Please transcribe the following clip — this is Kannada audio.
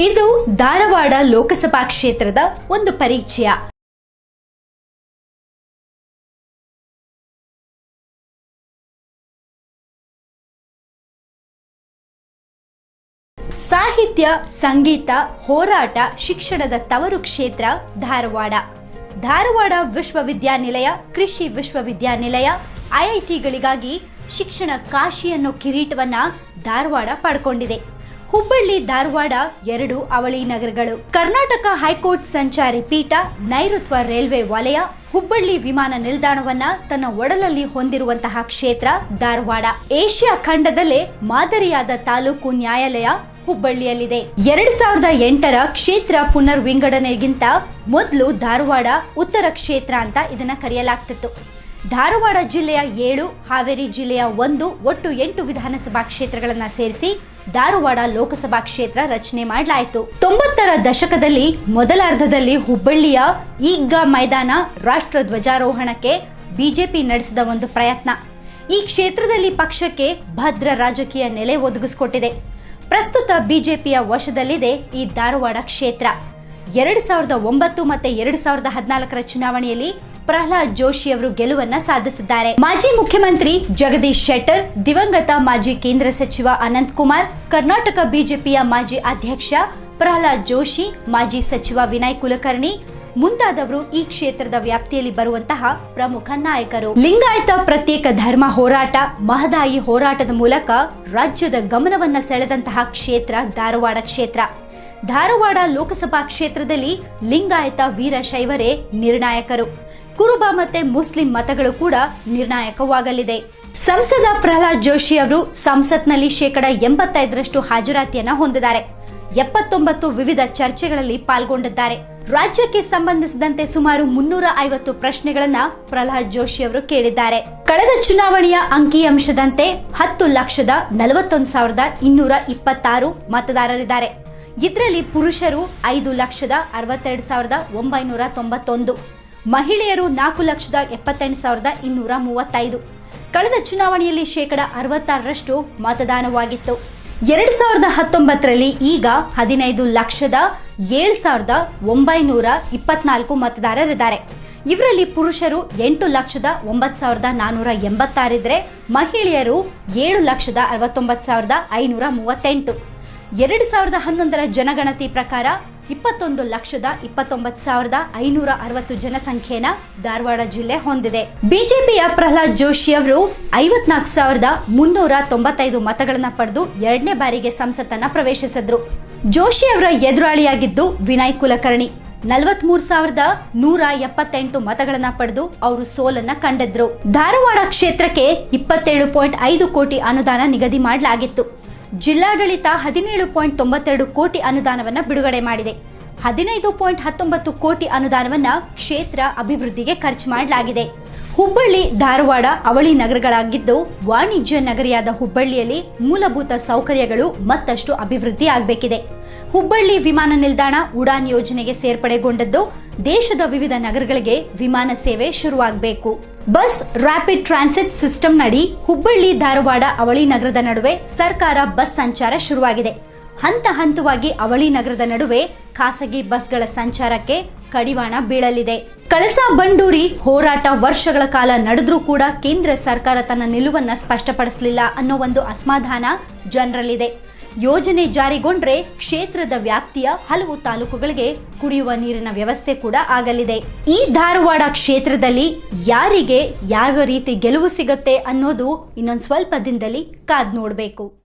ಇದು ಧಾರವಾಡ ಲೋಕಸಭಾ ಕ್ಷೇತ್ರದ ಒಂದು ಪರಿಚಯ. ಸಾಹಿತ್ಯ, ಸಂಗೀತ, ಹೋರಾಟ, ಶಿಕ್ಷಣದ ತವರು ಕ್ಷೇತ್ರ ಧಾರವಾಡ. ಧಾರವಾಡ ವಿಶ್ವವಿದ್ಯಾನಿಲಯ, ಕೃಷಿ ವಿಶ್ವವಿದ್ಯಾನಿಲಯ, ಐಐಟಿಗಳಿಗಾಗಿ ಶಿಕ್ಷಣ ಕಾಶಿಯನ್ನು ಕಿರೀಟವನ್ನ ಧಾರವಾಡ ಪಡ್ಕೊಂಡಿದೆ. ಹುಬ್ಬಳ್ಳಿ, ಧಾರವಾಡ ಎರಡು ಅವಳಿ ನಗರಗಳು. ಕರ್ನಾಟಕ ಹೈಕೋರ್ಟ್ ಸಂಚಾರಿ ಪೀಠ ನೈಋತ್ವ ರೈಲ್ವೆ ವಲಯ, ಹುಬ್ಬಳ್ಳಿ ವಿಮಾನ ನಿಲ್ದಾಣವನ್ನ ತನ್ನ ಒಡಲಲ್ಲಿ ಹೊಂದಿರುವಂತಹ ಕ್ಷೇತ್ರ, ಧಾರವಾಡ. ಏಷ್ಯಾ ಖಂಡದಲ್ಲೇ ಮಾದರಿಯಾದ ತಾಲೂಕು ನ್ಯಾಯಾಲಯ ಹುಬ್ಬಳ್ಳಿಯಲ್ಲಿದೆ. ಎರಡ್ ಸಾವಿರದ ಎಂಟರ ಕ್ಷೇತ್ರ ಪುನರ್ ವಿಂಗಡಣೆಗಿಂತ ಮೊದಲು ಧಾರವಾಡ ಉತ್ತರ ಕ್ಷೇತ್ರ ಅಂತ ಇದನ್ನ ಕರೆಯಲಾಗ್ತಿತ್ತು. ಧಾರವಾಡ ಜಿಲ್ಲೆಯ ಏಳು, ಹಾವೇರಿ ಜಿಲ್ಲೆಯ ಒಂದು, ಒಟ್ಟು ಎಂಟು ವಿಧಾನಸಭಾ ಕ್ಷೇತ್ರಗಳನ್ನು ಸೇರಿಸಿ ಧಾರವಾಡ ಲೋಕಸಭಾ ಕ್ಷೇತ್ರ ರಚನೆ ಮಾಡಲಾಯಿತು. ತೊಂಬತ್ತರ ದಶಕದಲ್ಲಿ ಮೊದಲಾರ್ಧದಲ್ಲಿ ಹುಬ್ಬಳ್ಳಿಯ ಈಗ ಮೈದಾನ ರಾಷ್ಟ್ರ ಧ್ವಜಾರೋಹಣಕ್ಕೆ ಬಿಜೆಪಿ ನಡೆಸಿದ ಒಂದು ಪ್ರಯತ್ನ. ಈ ಕ್ಷೇತ್ರದಲ್ಲಿ ಪಕ್ಷಕ್ಕೆ ಭದ್ರ ರಾಜಕೀಯ ನೆಲೆ ಒದಗಿಸಿಕೊಟ್ಟಿದೆ. ಪ್ರಸ್ತುತ ಬಿಜೆಪಿಯ ವಶದಲ್ಲಿದೆ ಈ ಧಾರವಾಡ ಕ್ಷೇತ್ರ. ಎರಡು ಸಾವಿರದ ಒಂಬತ್ತು ಮತ್ತು ಎರಡು ಸಾವಿರದ ಹದಿನಾಲ್ಕರ ಚುನಾವಣೆಯಲ್ಲಿ ಪ್ರಹ್ಲಾದ್ ಜೋಶಿ ಅವರು ಗೆಲುವನ್ನ ಸಾಧಿಸಿದ್ದಾರೆ. ಮಾಜಿ ಮುಖ್ಯಮಂತ್ರಿ ಜಗದೀಶ್ ಶೆಟ್ಟರ್, ದಿವಂಗತ ಮಾಜಿ ಕೇಂದ್ರ ಸಚಿವ ಅನಂತ್ ಕುಮಾರ್, ಕರ್ನಾಟಕ ಬಿಜೆಪಿಯ ಮಾಜಿ ಅಧ್ಯಕ್ಷ ಪ್ರಹ್ಲಾದ್ ಜೋಶಿ, ಮಾಜಿ ಸಚಿವ ವಿನಯ್ ಕುಲಕರ್ಣಿ ಮುಂತಾದವರು ಈ ಕ್ಷೇತ್ರದ ವ್ಯಾಪ್ತಿಯಲ್ಲಿ ಬರುವಂತಹ ಪ್ರಮುಖ ನಾಯಕರು. ಲಿಂಗಾಯತ ಪ್ರತ್ಯೇಕ ಧರ್ಮ ಹೋರಾಟ, ಮಹದಾಯಿ ಹೋರಾಟದ ಮೂಲಕ ರಾಜ್ಯದ ಗಮನವನ್ನ ಸೆಳೆದಂತಹ ಕ್ಷೇತ್ರ ಧಾರವಾಡ ಕ್ಷೇತ್ರ. ಧಾರವಾಡ ಲೋಕಸಭಾ ಕ್ಷೇತ್ರದಲ್ಲಿ ಲಿಂಗಾಯತ ವೀರಶೈವರೇ ನಿರ್ಣಾಯಕರು. ಕುರುಬ ಮತ್ತೆ ಮುಸ್ಲಿಂ ಮತಗಳು ಕೂಡ ನಿರ್ಣಾಯಕವಾಗಲಿದೆ. ಸಂಸದ ಪ್ರಹ್ಲಾದ್ ಜೋಶಿ ಅವರು ಸಂಸತ್ನಲ್ಲಿ ಶೇಕಡ ಎಂಬತ್ತೈದರಷ್ಟು ಹಾಜರಾತಿಯನ್ನ ಹೊಂದಿದ್ದಾರೆ. ಎಪ್ಪತ್ತೊಂಬತ್ತು ವಿವಿಧ ಚರ್ಚೆಗಳಲ್ಲಿ ಪಾಲ್ಗೊಂಡಿದ್ದಾರೆ. ರಾಜ್ಯಕ್ಕೆ ಸಂಬಂಧಿಸಿದಂತೆ ಸುಮಾರು ಮುನ್ನೂರ ಐವತ್ತು ಪ್ರಶ್ನೆಗಳನ್ನ ಪ್ರಹ್ಲಾದ್ ಜೋಶಿ ಅವರು ಕೇಳಿದ್ದಾರೆ. ಕಳೆದ ಚುನಾವಣೆಯ ಅಂಕಿಅಂಶದಂತೆ ಹತ್ತು ಲಕ್ಷದ ನಲವತ್ತೊಂದು ಸಾವಿರದ ಇನ್ನೂರ ಇಪ್ಪತ್ತಾರು ಮತದಾರರಿದ್ದಾರೆ. ಇದರಲ್ಲಿ ಪುರುಷರು ಐದು ಲಕ್ಷದ ಅರವತ್ತೆರಡು ಸಾವಿರದ ಒಂಬೈನೂರ ತೊಂಬತ್ತೊಂದು. ಮಹಿಳೆಯರು ನಾಲ್ಕು ಲಕ್ಷದ ಎಪ್ಪತ್ತೆಂಟು ಸಾವಿರದ ಇನ್ನೂರ ಮೂವತ್ತೈದು. ಕಳೆದ ಚುನಾವಣೆಯಲ್ಲಿ ಶೇಕಡ ಅರವತ್ತಾರರಷ್ಟು ಮತದಾನವಾಗಿತ್ತು. ಎರಡು ಸಾವಿರದ ಹತ್ತೊಂಬತ್ತರಲ್ಲಿ ಈಗ ಹದಿನೈದು ಲಕ್ಷದ ಏಳು ಸಾವಿರದ ಒಂಬೈನೂರ ಇಪ್ಪತ್ನಾಲ್ಕು ಮತದಾರರಿದ್ದಾರೆ. ಇವರಲ್ಲಿ ಪುರುಷರು ಎಂಟು ಲಕ್ಷದ ಒಂಬತ್ತು ಸಾವಿರದ ನಾನ್ನೂರ ಎಂಬತ್ತಾರಿದ್ರೆ ಮಹಿಳೆಯರು ಏಳು ಲಕ್ಷದ ಅರವತ್ತೊಂಬತ್ತು ಸಾವಿರದ ಐನೂರ ಮೂವತ್ತೆಂಟು. ಎರಡು ಸಾವಿರದ ಹನ್ನೊಂದರ ಜನಗಣತಿ ಪ್ರಕಾರ ಇಪ್ಪತ್ತೊಂದು ಲಕ್ಷದ ಇಪ್ಪತ್ತೊಂಬತ್ತು ಸಾವಿರದ ಐನೂರ ಅರವತ್ತು ಜನಸಂಖ್ಯೆನ ಧಾರವಾಡ ಜಿಲ್ಲೆ ಹೊಂದಿದೆ. ಬಿಜೆಪಿಯ ಪ್ರಹ್ಲಾದ್ ಜೋಶಿ ಅವರು ಐವತ್ನಾಲ್ಕು ಸಾವಿರದ ಮುನ್ನೂರ ತೊಂಬತ್ತೈದು ಮತಗಳನ್ನ ಪಡೆದು ಎರಡನೇ ಬಾರಿಗೆ ಸಂಸತ್ತನ್ನ ಪ್ರವೇಶಿಸಿದ್ರು. ಜೋಶಿ ಅವರ ಎದುರಾಳಿಯಾಗಿದ್ದು ವಿನಯ್ ಕುಲಕರ್ಣಿ. ನಲವತ್ಮೂರು ಸಾವಿರದ ನೂರ ಎಪ್ಪತ್ತೆಂಟು ಮತಗಳನ್ನ ಪಡೆದು ಅವರು ಸೋಲನ್ನ ಕಂಡಿದ್ರು. ಧಾರವಾಡ ಕ್ಷೇತ್ರಕ್ಕೆ ಇಪ್ಪತ್ತೇಳು ಪಾಯಿಂಟ್ ಐದು ಕೋಟಿ ಅನುದಾನ ನಿಗದಿ ಮಾಡಲಾಗಿತ್ತು. ಜಿಲ್ಲಾಡಳಿತ ಹದಿನೇಳು ಪಾಯಿಂಟ್ ತೊಂಬತ್ತೆರಡು ಕೋಟಿ ಅನುದಾನವನ್ನು ಬಿಡುಗಡೆ ಮಾಡಿದೆ. ಹದಿನೈದು ಪಾಯಿಂಟ್ ಹತ್ತೊಂಬತ್ತು ಕೋಟಿ ಅನುದಾನವನ್ನು ಕ್ಷೇತ್ರ ಅಭಿವೃದ್ಧಿಗೆ ಖರ್ಚು ಮಾಡಲಾಗಿದೆ. ಹುಬ್ಬಳ್ಳಿ, ಧಾರವಾಡ, ಅವಳಿ ನಗರಗಳಾಗಿದ್ದು, ವಾಣಿಜ್ಯ ನಗರಿಯಾದ ಹುಬ್ಬಳ್ಳಿಯಲ್ಲಿ ಮೂಲಭೂತ ಸೌಕರ್ಯಗಳು ಮತ್ತಷ್ಟು ಅಭಿವೃದ್ಧಿ ಆಗಬೇಕಿದೆ. ಹುಬ್ಬಳ್ಳಿ ವಿಮಾನ ನಿಲ್ದಾಣ ಉಡಾನ್ ಯೋಜನೆಗೆ ಸೇರ್ಪಡೆಗೊಂಡದ್ದು ದೇಶದ ವಿವಿಧ ನಗರಗಳಿಗೆ ವಿಮಾನ ಸೇವೆ ಶುರುವಾಗಬೇಕು. ಬಸ್ ರ್ಯಾಪಿಡ್ ಟ್ರಾನ್ಸಿಟ್ ಸಿಸ್ಟಮ್ ನಡಿ ಹುಬ್ಬಳ್ಳಿ ಧಾರವಾಡ ಅವಳಿ ನಗರದ ನಡುವೆ ಸರ್ಕಾರ ಬಸ್ ಸಂಚಾರ ಶುರುವಾಗಿದೆ. ಹಂತ ಹಂತವಾಗಿ ಅವಳಿ ನಗರದ ನಡುವೆ ಖಾಸಗಿ ಬಸ್ಗಳ ಸಂಚಾರಕ್ಕೆ ಕಡಿವಾಣ ಬೀಳಲಿದೆ. ಕಳಸಾ ಬಂಡೂರಿ ಹೋರಾಟ ವರ್ಷಗಳ ಕಾಲ ನಡೆದ್ರೂ ಕೂಡ ಕೇಂದ್ರ ಸರ್ಕಾರ ತನ್ನ ನಿಲುವನ್ನ ಸ್ಪಷ್ಟಪಡಿಸಲಿಲ್ಲ ಅನ್ನೋ ಒಂದು ಅಸಮಾಧಾನ ಜನರಲ್ಲಿದೆ. ಯೋಜನೆ ಜಾರಿಗೊಂಡ್ರೆ ಕ್ಷೇತ್ರದ ವ್ಯಾಪ್ತಿಯ ಹಲವು ತಾಲೂಕುಗಳಿಗೆ ಕುಡಿಯುವ ನೀರಿನ ವ್ಯವಸ್ಥೆ ಕೂಡ ಆಗಲಿದೆ. ಈ ಧಾರವಾಡ ಕ್ಷೇತ್ರದಲ್ಲಿ ಯಾರಿಗೆ ಯಾವ ರೀತಿ ಗೆಲುವು ಸಿಗುತ್ತೆ ಅನ್ನೋದು ಇನ್ನೊಂದು ಸ್ವಲ್ಪ ದಿನದಲ್ಲಿ ಕಾದ್ ನೋಡಬೇಕು.